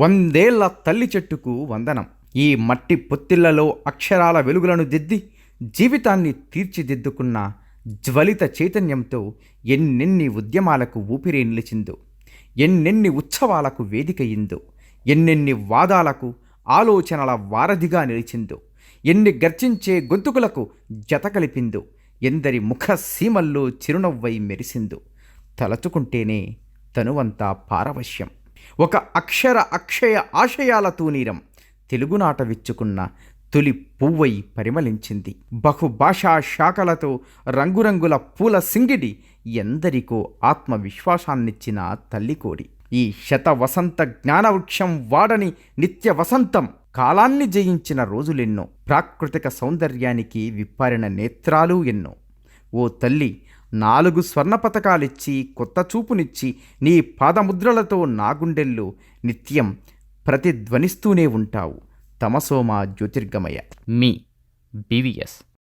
వందేళ్ళ తల్లి చెట్టుకు వందనం. ఈ మట్టి పొత్తిళ్ళలో అక్షరాల వెలుగులను దిద్ది జీవితాన్ని తీర్చిదిద్దుకున్న జ్వలిత చైతన్యంతో ఎన్నెన్ని ఉద్యమాలకు ఊపిరి నిలిచిందో ఎన్నెన్ని ఉత్సవాలకు వేదికయిందో ఎన్నెన్ని వాదాలకు ఆలోచనల వారధిగా నిలిచిందో ఎన్ని గర్జించే గొంతుకులకు జత కలిపిందో ఎందరి ముఖ సీమల్లో చిరునవ్వై మెరిసిందో తలచుకుంటేనే తనువంతా పారవశ్యం. ఒక అక్షర అక్షయ ఆశయాల తూనీరం తెలుగునాట విచ్చుకున్న తొలి పువ్వై పరిమళించింది. బహుభాషా శాఖలతో రంగురంగుల పూల సింగిడి ఎందరికో ఆత్మవిశ్వాసాన్నిచ్చిన తల్లికోడి. ఈ శత వసంత జ్ఞానవృక్షం వాడని నిత్య వసంతం కాలాన్ని జయించిన రోజులెన్నో ప్రాకృతిక సౌందర్యానికి విప్పారిన నేత్రాలు ఎన్నో. ఓ తల్లి నాలుగు స్వర్ణ పథకాలిచ్చి కొత్త చూపునిచ్చి నీ పాదముద్రలతో నాగుండెల్లు నిత్యం ప్రతిధ్వనిస్తూనే ఉంటావు. తమసోమా జ్యోతిర్గమయ. మీ బీవీఎస్